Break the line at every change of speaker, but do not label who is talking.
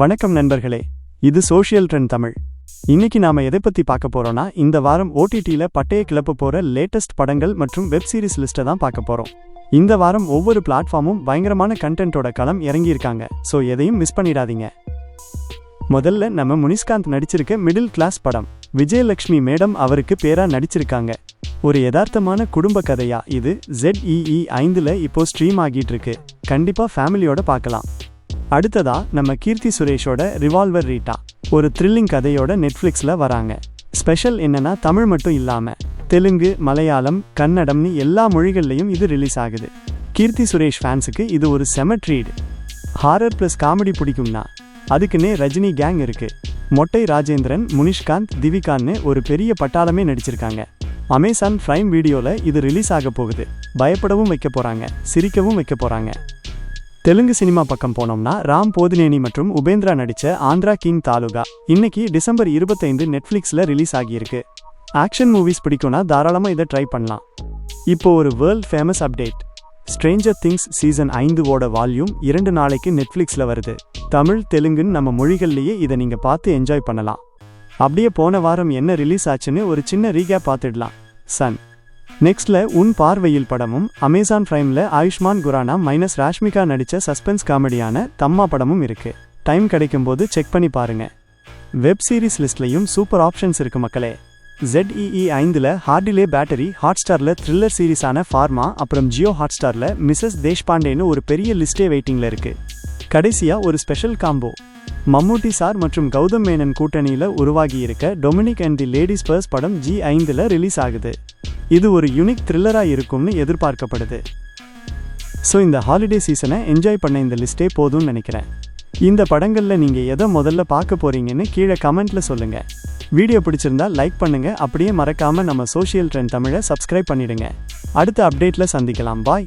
வணக்கம் நண்பர்களே இது சோஷியல் ட்ரெண்ட் தமிழ். இன்னைக்கு நாம எதை பத்தி பார்க்க போறோம்னா இந்த வாரம் ஓடிடியில பட்டைய கிளப்ப போற லேட்டஸ்ட் படங்கள் மற்றும் வெப் சீரிஸ் லிஸ்ட்டை தான் பார்க்க போறோம். இந்த வாரம் ஒவ்வொரு பிளாட்ஃபார்மும் பயங்கரமான கண்டென்ட்டோட களம் இறங்கியிருக்காங்க. ஸோ எதையும் மிஸ் பண்ணிடாதீங்க. முதல்ல நம்ம முனிஸ்காந்த் நடிச்சிருக்க மிடில் கிளாஸ் படம் விஜயலட்சுமி மேடம் அவருக்கு பேரா நடிச்சிருக்காங்க. ஒரு யதார்த்தமான குடும்ப கதையா இது? ஜெட்இஇ ஐந்துல இப்போ ஸ்ட்ரீம் ஆகிட்டு இருக்கு. கண்டிப்பா ஃபேமிலியோட பார்க்கலாம். அடுத்ததா நம்ம கீர்த்தி சுரேஷோட ரிவால்வர் ரீட்டா ஒரு த்ரில்லிங் கதையோட நெட்ஃப்ளிக்ஸில் வராங்க. ஸ்பெஷல் என்னன்னா தமிழ் மட்டும் இல்லாமல் தெலுங்கு மலையாளம் கன்னடம்னு எல்லா மொழிகள்லையும் இது ரிலீஸ் ஆகுது. கீர்த்தி சுரேஷ் ஃபேன்ஸுக்கு இது ஒரு செம ட்ரீட் ஹாரர் ப்ளஸ் காமெடி பிடிக்கும்னா அதுக்குன்னே ரஜினி கேங் இருக்கு. மொட்டை ராஜேந்திரன் முனிஷ்காந்த் திவிகான்னு ஒரு பெரிய பட்டாளமே நடிச்சிருக்காங்க. அமேசான் ப்ரைம் வீடியோவில் இது ரிலீஸ் ஆக போகுது. பயப்படவும் வைக்க போகிறாங்க சிரிக்கவும் வைக்க போகிறாங்க தெலுங்கு சினிமா பக்கம் போனோம்னா ராம் போதினேனி மற்றும் உபேந்திரா நடிச்ச ஆந்திரா கிங் தாலுகா இன்னைக்கு டிசம்பர் இருபத்தைந்து நெட்ஃப்ளிக்ஸ்ல ரிலீஸ் ஆகியிருக்கு. ஆக்ஷன் மூவிஸ் பிடிக்கும்னா தாராளமாக இதை ட்ரை பண்ணலாம். இப்போ ஒரு world famous update Stranger Things season ஐந்துவோட volume இரண்டு நாளைக்கு நெட்ஃப்ளிக்ஸ்ல வருது. தமிழ் தெலுங்குன்னு நம்ம மொழிகள்லயே இதை நீங்கள் பார்த்து என்ஜாய் பண்ணலாம். அப்படியே போன வாரம் என்ன ரிலீஸ் ஆச்சுன்னு ஒரு சின்ன ரீகேப் பார்த்துடலாம். சன். நெக்ஸ்ட்ல உன் பார்வையில் படமும் அமேசான் பிரைம்ல ஆயுஷ்மான் குரானா மைனஸ் ராஷ்மிகா நடித்த சஸ்பென்ஸ் காமெடியான தம்மா படமும் இருக்கு. டைம் கிடைக்கும்போது செக் பண்ணி பாருங்க. வெப் சீரிஸ் லிஸ்ட்லையும் சூப்பர் ஆப்ஷன்ஸ் இருக்கு மக்களே. ZEE ஐந்தில் ஹார்டிலே பேட்டரி ஹாட்ஸ்டார்ல த்ரில்லர் சீரிஸான ஃபார்மா அப்புறம் ஜியோ ஹாட்ஸ்டாரில் மிஸ்ஸஸ் தேஷ்பாண்டேன்னு ஒரு பெரிய லிஸ்டே வெயிட்டிங்கில் இருக்குது கடைசியாக ஒரு ஸ்பெஷல் காம்போ. மம்மூட்டி சார் மற்றும் கௌதம் மேனன் கூட்டணியில் உருவாகி இருக்க Dominic and the ladies purse படம் ஜி ஐந்தில் ரிலீஸ் ஆகுது. இது ஒரு யூனிக் த்ரில்லராக இருக்கும்னு எதிர்பார்க்கப்படுது. ஸோ இந்த ஹாலிடே சீசனை என்ஜாய் பண்ண இந்த லிஸ்ட்டே போதும்னு நினைக்கிறேன். இந்த படங்களில் நீங்கள் எதை முதல்ல பார்க்க போறீங்கன்னு கீழே கமெண்ட்டில் சொல்லுங்கள் வீடியோ பிடிச்சிருந்தா லைக் பண்ணுங்கள் அப்படியே மறக்காமல் நம்ம சோஷியல் ட்ரெண்ட் தமிழை சப்ஸ்கிரைப் பண்ணிடுங்க. அடுத்த அப்டேட்டில் சந்திக்கலாம். பாய்